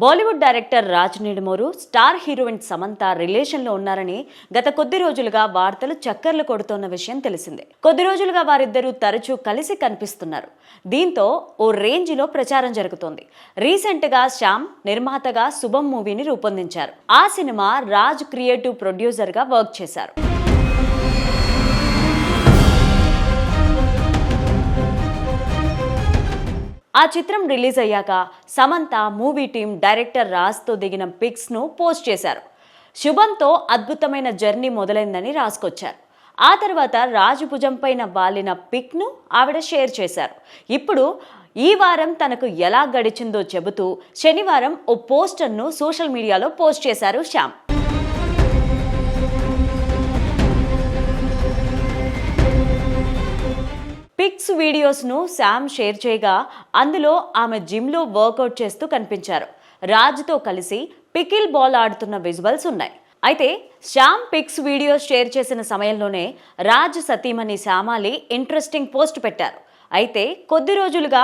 Bollywood director Raj Nidimoru star heroine Samantha రిలేషన్లో ఉన్నారని గత కొద్ది రోజులుగా వార్తలు చక్కర్లు కొడుతోన్న విషయం తెలిసిందే. కొద్ది రోజులుగా వారిద్దరూ తరచూ కలిసి కనిపిస్తున్నారు. దీంతో ఓ రేంజ్లో ప్రచారం జరుగుతోంది. రీసెంట్గా శ్యామ్ నిర్మాతగా శుభం మూవీని రూపొందించారు. ఆ సినిమా రాజ్ క్రియేటివ్ ప్రొడ్యూసర్గా వర్క్ చేశారు. ఆ చిత్రం రిలీజ్ అయ్యాక సమంత మూవీ టీం డైరెక్టర్ రాజ్తో దిగిన పిక్స్ను పోస్ట్ చేశారు. శుభంతో అద్భుతమైన జర్నీ మొదలైందని రాసుకొచ్చారు. ఆ తర్వాత రాజు భుజంపైన వాలిన పిక్ను ఆవిడ షేర్ చేశారు. ఇప్పుడు ఈ వారం తనకు ఎలా గడిచిందో చెబుతూ శనివారం ఓ పోస్టర్ను సోషల్ మీడియాలో పోస్ట్ చేశారు శ్యామ్. పిక్స్ వీడియోస్ను శామ్ షేర్ చేయగా అందులో ఆమె జిమ్లో వర్కౌట్ చేస్తూ కనిపించారు. రాజ్తో కలిసి పికిల్ బాల్ ఆడుతున్న విజువల్స్ ఉన్నాయి. అయితే శ్యామ్ పిక్స్ వీడియోస్ షేర్ చేసిన సమయంలోనే రాజ్ సతీమణి శ్యామాలి ఇంట్రెస్టింగ్ పోస్ట్ పెట్టారు. అయితే కొద్ది రోజులుగా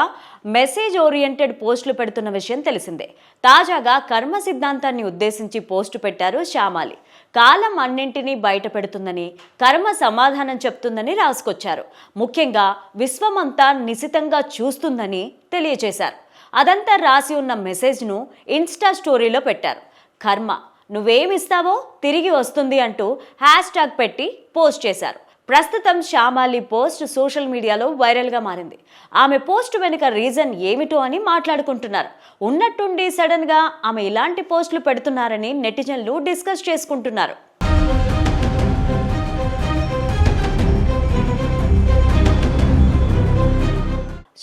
మెసేజ్ ఓరియంటెడ్ పోస్టులు పెడుతున్న విషయం తెలిసిందే. తాజాగా కర్మ సిద్ధాంతాన్ని ఉద్దేశించి పోస్టు పెట్టారు శ్యామాలి. కాలం అన్నింటినీ బయట పెడుతుందని కర్మ సమాధానం చెప్తుందని రాసుకొచ్చారు. ముఖ్యంగా విశ్వమంతా నిశితంగా చూస్తుందని తెలియచేశారు అదంతా రాసి ఉన్న మెసేజ్ను ఇన్స్టా స్టోరీలో పెట్టారు. కర్మ నువ్వేమిస్తావో తిరిగి వస్తుంది అంటూ హ్యాష్ ట్యాగ్ పెట్టి పోస్ట్ చేశారు. ప్రస్తుతం శ్యామాలి పోస్ట్ సోషల్ మీడియాలో వైరల్గా మారింది. ఆమె పోస్ట్ వెనుక రీజన్ ఏమిటో అని మాట్లాడుకుంటున్నారు. ఉన్నట్టుండి సడన్గా ఆమె ఇలాంటి పోస్టులు పెడుతున్నారని నెటిజన్లు డిస్కస్ చేసుకుంటున్నారు.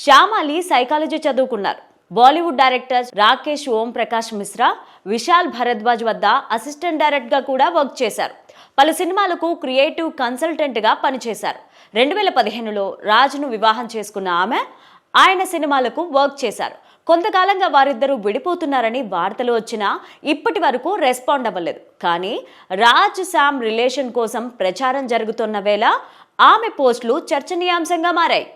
శ్యామాలి సైకాలజీ చదువుకున్నారు. బాలీవుడ్ డైరెక్టర్ రాకేష్ ఓం ప్రకాష్ మిశ్రా విశాల్ భరద్వాజ్ వద్ద అసిస్టెంట్ డైరెక్ట్గా కూడా వర్క్ చేశారు. పలు సినిమాలకు క్రియేటివ్ కన్సల్టెంట్గా పనిచేశారు. రెండు వేల పదిహేనులో రాజును వివాహం చేసుకున్న ఆమె ఆయన సినిమాలకు వర్క్ చేశారు. కొంతకాలంగా వారిద్దరూ విడిపోతున్నారని వార్తలు వచ్చినా ఇప్పటి వరకు రెస్పాండ్ అవ్వలేదు. కానీ రాజ్ శామ్ రిలేషన్ కోసం ప్రచారం జరుగుతున్న వేళ ఆమె పోస్టులు చర్చనీయాంశంగా మారాయి.